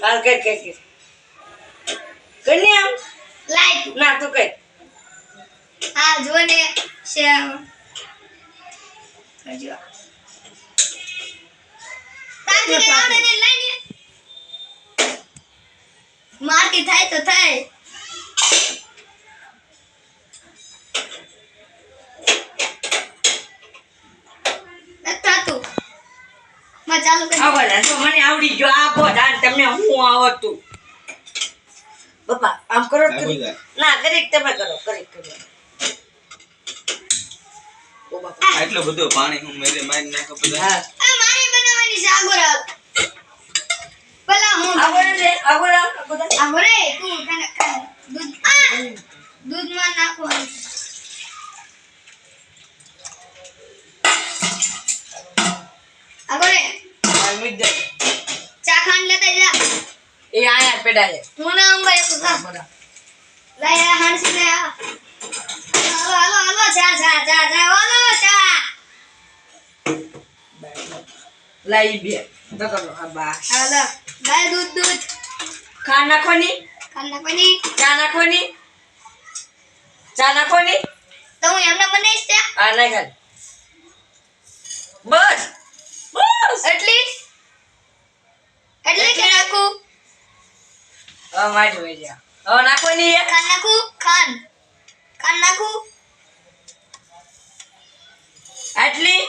હાલ કર કર કર આમ? લાઈટ ના તું કર હા જો ને શેર કરજો તાજી કઈ આવડે ને લઈ લે. મારથી થાય તો થાય નથી થાતું માં ચાલુ કરી આવડે તો મને આવડી ગયો આ બોધાન તમને હું આવડતું. પપ્પા આમ કરો તો આગળ કરી. જા. ના કરી તમે કરો કરી કરો ઓ આટલું બધું પાણી હું મેરે મારી નાખો બધા. હા. આ મારે બનાવવાની છે આગળ પેલા હું આવડે છે આવડે આવડે બધા. આવડે તું તને ખા. દૂધ આ! દૂધમાં નાખવાનું આગળ હાલ મૂકી દે. ચા ખાંડ લેતા જા. એ આયા પેડા છે. હું ના અંબા એક જા બધા. લઈ આ હાંસી લે આ. હાલો હાલો હાલો ચા ચા ચા ચા હાલો ચા લાઈ બે. તો કરો આ બા હાલો ગાય દૂધ દૂધ. ખા નાખોની ખાંડ નાખવાની. ચા નાખોની ચા નાખોની તો હું એમને બનાવીશ ત્યાં હા નાખ હાલ. બસ બસ એટલી એટલી કે નાખું હવે મારી જોઈ જા હવે નાખોની એક. નાખું? ખાંડ. ખાંડ નાખું? આટલી?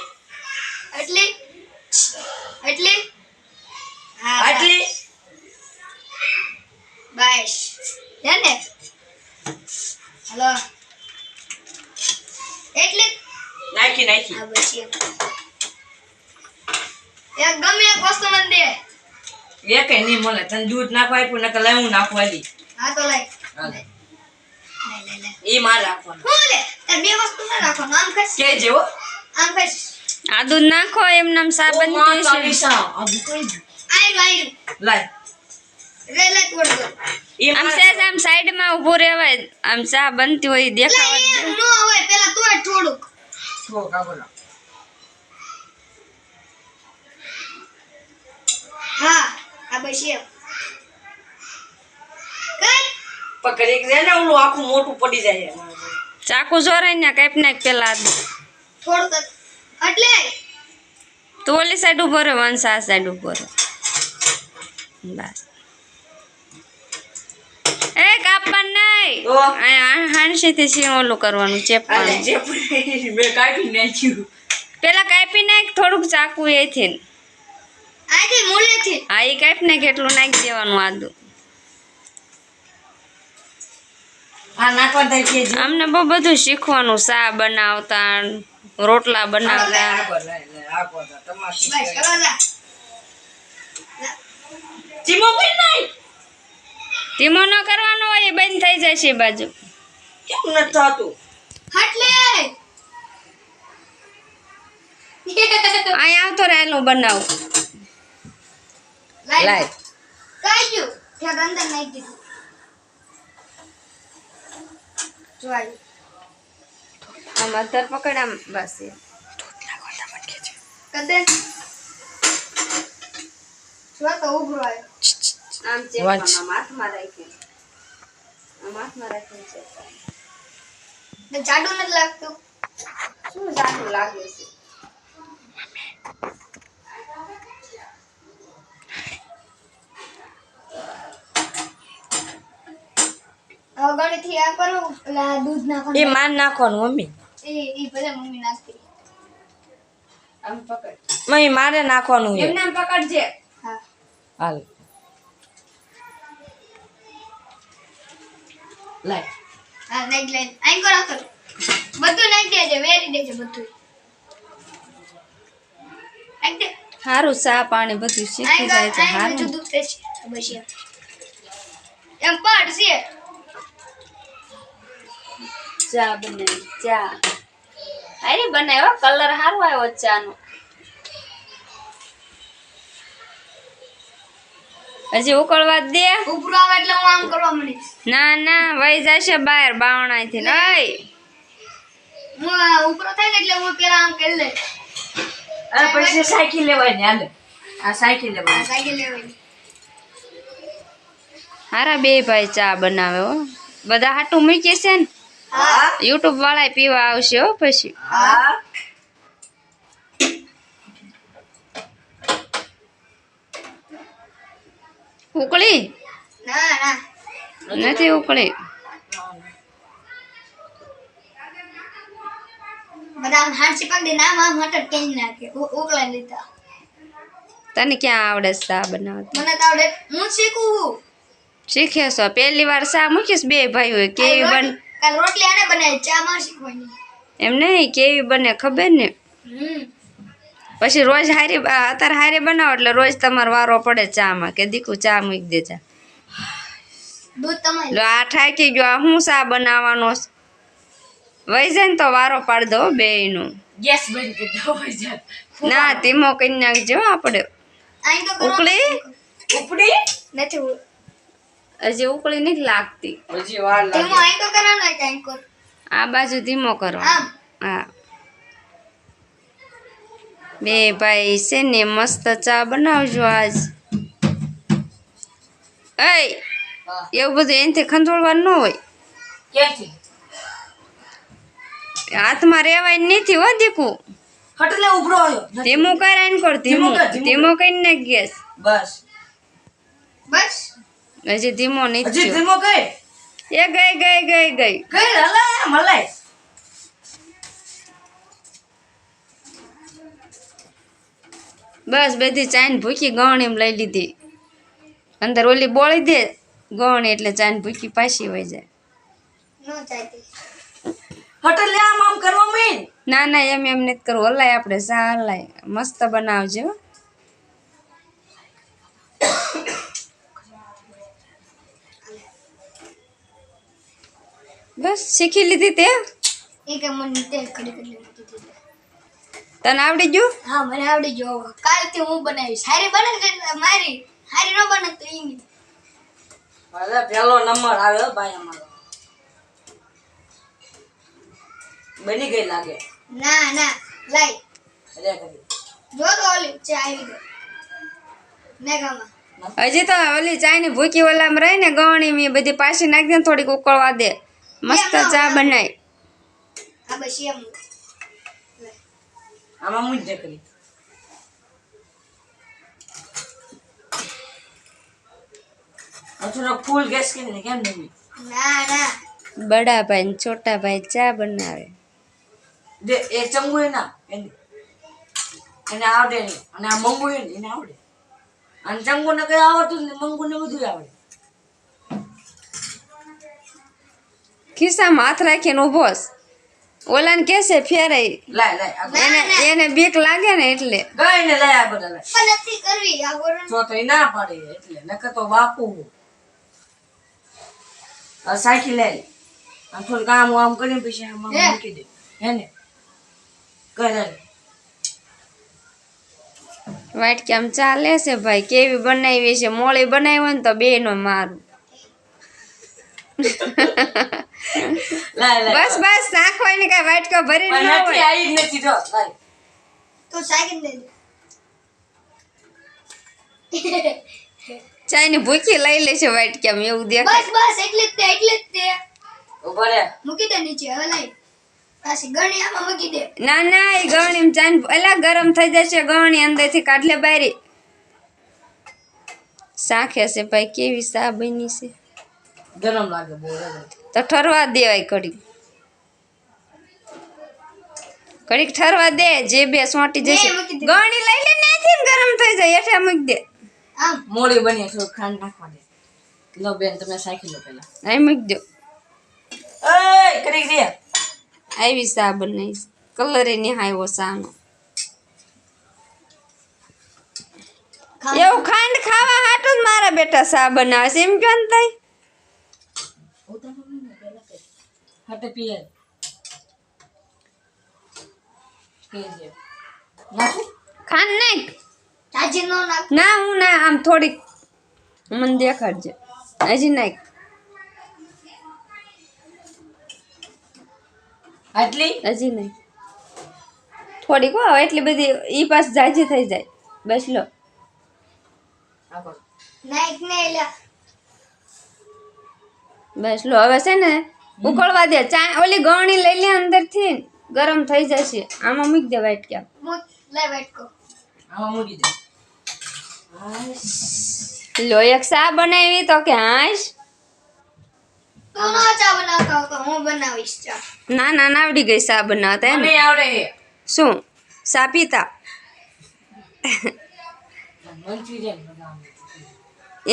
એટલી હા આટલી? બસ. હે ને? હલો. એટલી? નાખી નાખી. હા બસ એક. એક ગમે એક વસ્તુ મને દે. એક નહીં મળે. તને દૂધ નાખવા આપ્યું નકર લઈ હું નાખવા દી હા તો લઈ એ લઈ લઈ લઈ ઈ માર રાખવાનું. લે? તાર બે વસ્તુ ના રાખવાનું. આમ કશ કે જેવો? આમ કશ આ દૂધ નાખો એમ નામ સાબનમાં દેશે આ કઈ ગયું? લઈ આયરું. રે લે કોડ દો ઈ આમ સેજ આમ સાઈડમાં ઊભો રહેવાય. આમ ચા બનતી હોય દેખાવા એ દે. નો હોય પેલા તોડ થોડુંક. તો નાખ. હા. બસ પકડી છે ને ઓલું આખું મોટું પડી જાય ચાકુ ચાકુ જોરાઈને કાપ નાખ પેલા. થોડુંક એટલે? તું ઓલી સાઈડ ઊભો રહે વંશ આ સાઈડ ઊભો રહે. બસ. એ કાપવા નહીં. તો? હાણસી થી સી ઓલું કરવાનું ચેપવાનું. મેં કાઢી નાખ્યું. પેલા કાપી નાખ થોડુંક ચાકુ એથી. આથી મૂલેથી હા એ કાપી ને કેટલું નાખી દેવાનું આદુ. આ નાખવા થાય કે જે. અમને બહુ બધું શીખવાનું ચા બનાવતા રોટલા બનાવતા. શું ધીમો ન. કરવાનો હોય એ બંધ થઈ જાય છે એ બાજુ. કેમ ન થતું? હટલે. અહીંયા આવતો રહેલું બનાવું. કઈ ગયું ત્યાં અંદર નાખી દીધું જો આવ્યું આમ અધર પકડ આમ બસ. કદે. જો તો ઉભરો આવ્યો આમ ચેક. આમ હાથમાં રાખી. ચેક કરવાનું. ને જાડું નથી લાગતું. શું જાડું લાગે છે? ગળેથી આ કરું આ દૂધ એ માન નાખવાનું મમ્મી. એ એ ભલે મમ્મી નાખતી આમ પકડ. મમ્મી મારે નાખવાનું છે. એમને પકડજે. હા. હાલ. લાય. હા નાખી લઈને આઈ કરો કરો. બધું નાખી દેજે વેરી દેજે બધું. સારું પાણી બધું શીખી જાય છે સારું દૂધ એમ. એમ છે ચા બનાવી ચા. અરે બનાવ્યો કલર સારો આવ્યો ચાનો. હજી ઉકળવા દે. ઉપર આવે એટલે હું આમ કરવા માંડીશ. ના ના વહી જશે બહાર બાવણાથી. નહીં હું આ ઉપરો થાય એટલે હું પેલા આમ કરી લે અરે પછી સાયકલ લેવાની હાલે. આ સાયકલ લેવાય. સાયકલ લેવાય. હારા બે ભાઈ ચા બનાવે હો. બધા હાટું મૂકી છે ને? હા યુટ્યુબ વાળા પીવા આવશે હો પછી. ઉકળી? નથી ઉકળી. તને ક્યાં આવડે શા બનાવતા? મને તો આવડે. હું શીખું શીખે છો. પહેલી વાર શા મૂકીશ? બે ભાઈ હોય કેવી બન કાલ રોટલી આને બનાવી ચા માં શીખવાની. એમ નહીં કેવી બને ખબર ને? પછી રોજ હારી અત્યારે હારી બનાવો એટલે રોજ તમારો વારો પડે ચામાં કે દીકુ ચા મૂકી દેજા લો આ ઠાકી ગયો આ હું ચા બનાવવાનો? વહી જાય ને તો વારો પાડ દો બેયનો. ગેસ બંધ કરી દો. ના ધીમો કરી નાખજો આપણે. ઉકળી ઉપડી? નથી હજી ઉકળી નથી લાગતી. હજી વાર લાગે. આ બાજુ ધીમો કરો. હા. બે ભાઈ છે ને મસ્ત ચા બનાવજો આજ. એ એવું બધું એનથી ખંજોળવાનું ન હોય. હાથમાં રેવાય નથી હો દીકુ. હટલે ઉભરો આવ્યો ધીમું કરાઈને કર ધીમું. ધીમું કર, ધીમું ધીમો કરીને ગેસ. બસ. બસ. હજી ધીમો હજી ધીમો ગઈ એ ગઈ ગઈ ગઈ ગઈ. ગઈ હલાય એમ હલાય. બસ બધી ચાઈન ભૂકી ગૌણ એમ લઈ લીધી. અંદર ઓલી બોળી દે ગૌણ એટલે ચાઈન ભૂકી પાછી હોય જાય. નો આમ આમ કરવા મીન ના ના એમ એમ નથી કરવું. હલાય આપણે સા હલાય. મસ્ત બનાવજો બસ શીખી લીધી તે. એક મને તે ખડી કરી લીધી તને આવડી ગયું? હા મને આવડી ગયો. કાલથી હું બનાવીશ. સારી બને ને મારી? સારી ન બને તો ઈ હવે પેલો નંબર આવ્યો ભાઈ અમારો. બની ગઈ લાગે. ના ના લાઈ અરે કરી. જો તો ઓલી ચા આવી ગઈ. ને ગામાં હજી તો ઓલી ચાયની ભૂકી ઓલામાં રહી ને ગવણી મી બધી પાછી નાખી દે થોડીક ઉકળવા દે. મસ્ત ચા બનાય. આ બસ એમ. આમાં મુજ્જે કરી થોડો ફૂલ ગેસ કરીને કેમ નહીં ના ના. બડા ભાઈ ને છોટા ભાઈ ચા બનાવે. જે એ ચંગુ એ ના એને. એને આવડે નહીં. અને આ મંગુ એ એને આવડે. અને ચંગુ ને કઈ આવડતું ને મંગુ ને બધું આવડે. ખિસ્સામાં હાથ રાખીને ઊભો છે. ઓલાને કે છે ફેરાય. ના, એને ના. એને બીક લાગે ને એટલે. ગઈ ને લાય આ બધા પણ નથી કરવી આ ગોરણ તો તો ના પડે એટલે નકર તો બાપુ. આ સાયકલ લઈ લે. આમ થોડું કામ આમ કરીને પછી આમ આમ? મૂકી દે. હે ને? કરે વાઈટ કેમ ચાલે છે ભાઈ કેવી બનાવી છે? મોળી બનાવી હોય ને તો બે નો મારું. બસ બસ નાખવાની કઈ વાટકો ભરી ન હોય. આવી જ નથી જો તો સાગી દે ચાયની ભૂખી લઈ લેશે વાઈટ કેમ એવું દેખાય. બસ બસ એટલે જ તે એટલે જ તે. ઊભા રે. મૂકી દે નીચે હવે લઈ. ગણી ના ના એ ગવણી ચાન એલા ગરમ થઈ જશે ગવણી અંદરથી કાઢલે બારી. સાખે છે ભાઈ કેવી સા બની છે? ગરમ લાગે બહુ તો ઠરવા દેવાય કડી કડીક ઠરવા દે જે બે સોટી જશે. ગવણી લઈ લે નાથી ગરમ થઈ જાય એટલે મૂકી દે. આમ. મોળી બની છો ખાંડ નાખવા દે. લો બેન તમે સાખી લો પેલા અહીં મૂકી દો. એય કરી દે. આવી સા બનાવી કલર એ નિહાયો સાનો. એવું ખાંડ ખાવા હાટું જ મારા બેટા સા બનાવે છે એમ કેમ થાય હટે પીએ છે નાખું તાજી નો નાખ ના હું ના આમ થોડીક મને દેખાડજે હજી નાખ આટલી હજી નહીં થોડીક હો એટલી બધી ઈ પાસ જાજી થઈ જાય બસ લો નાખ ને એલા બસ લો હવે છે ને ઉકળવા દે. ચા ઓલી ગવણી લઈ લે અંદરથી. ગરમ થઈ જશે. આમાં મૂકી દે વાટક્યા મુક લે બેઠકો આમાં મૂકી દે. લો એક ચા બનાવી તો કે હાશ તું નો ચા બનાવતો હતો હું બનાવીશ ચા. ના ના ના આવડી ગઈ ચા બનાવતા મને આવડે. શું? ચા પીતા?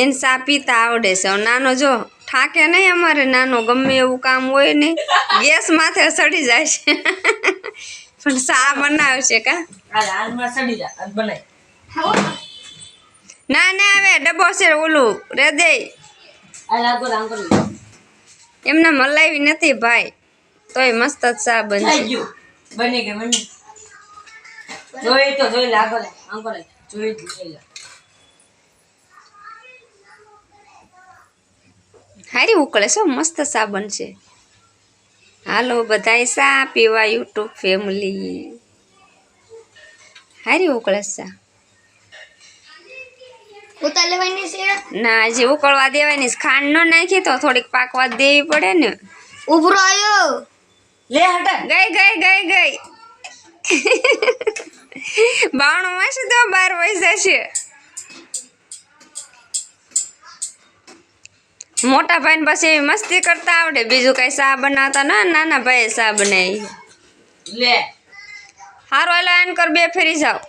એને ચા પીતા આવડે છે. નાનો જો. ઠાકે નહીં અમારે નાનો ગમે એવું કામ હોય ને ગેસ માથે સડી જાય છે. પણ કા? સડી જા અને બનાય. ના ના હવે ડબ્બો છે ઓલું રે દે. એમને મલાવી નથી ભાઈ. તોય મસ્ત જ સા બની બની ગયું બની જોઈ તો જોઈ લાગો જોઈ જોઈ હારી ઉકળે છે મસ્ત ચા બનશે હાલો બધાય ચા પીવા યુટ્યુબ ફેમિલી હારી ઉકળે છે ચા લેવાની છે? ના હજી ઉકળવા દેવાની છે. ખાંડ ન નાખી તો થોડીક પાકવા દેવી પડે ને. ઉભરો આવ્યો લે હટ ગઈ ગઈ ગઈ ગઈ. બાવણું વાંચી તો બાર વૈસા જશે. મોટા ભાઈને પછી એવી મસ્તી કરતા આવડે. બીજું કઈ સા બનાવતા ના નાના ભાઈ સા બનાવી. લે. હારો એલો એન કર બે ફેરી જાઓ.